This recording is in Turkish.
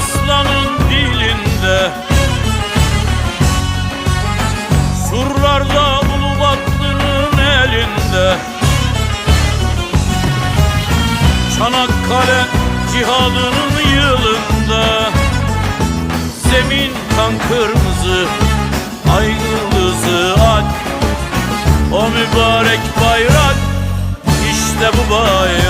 aslanın dilinde Surlarda Ulubatlı'nın elinde Çanakkale cihadının yılında Zemin kan kırmızı Ay yıldızı ak O mübarek bayrak işte bu bayrak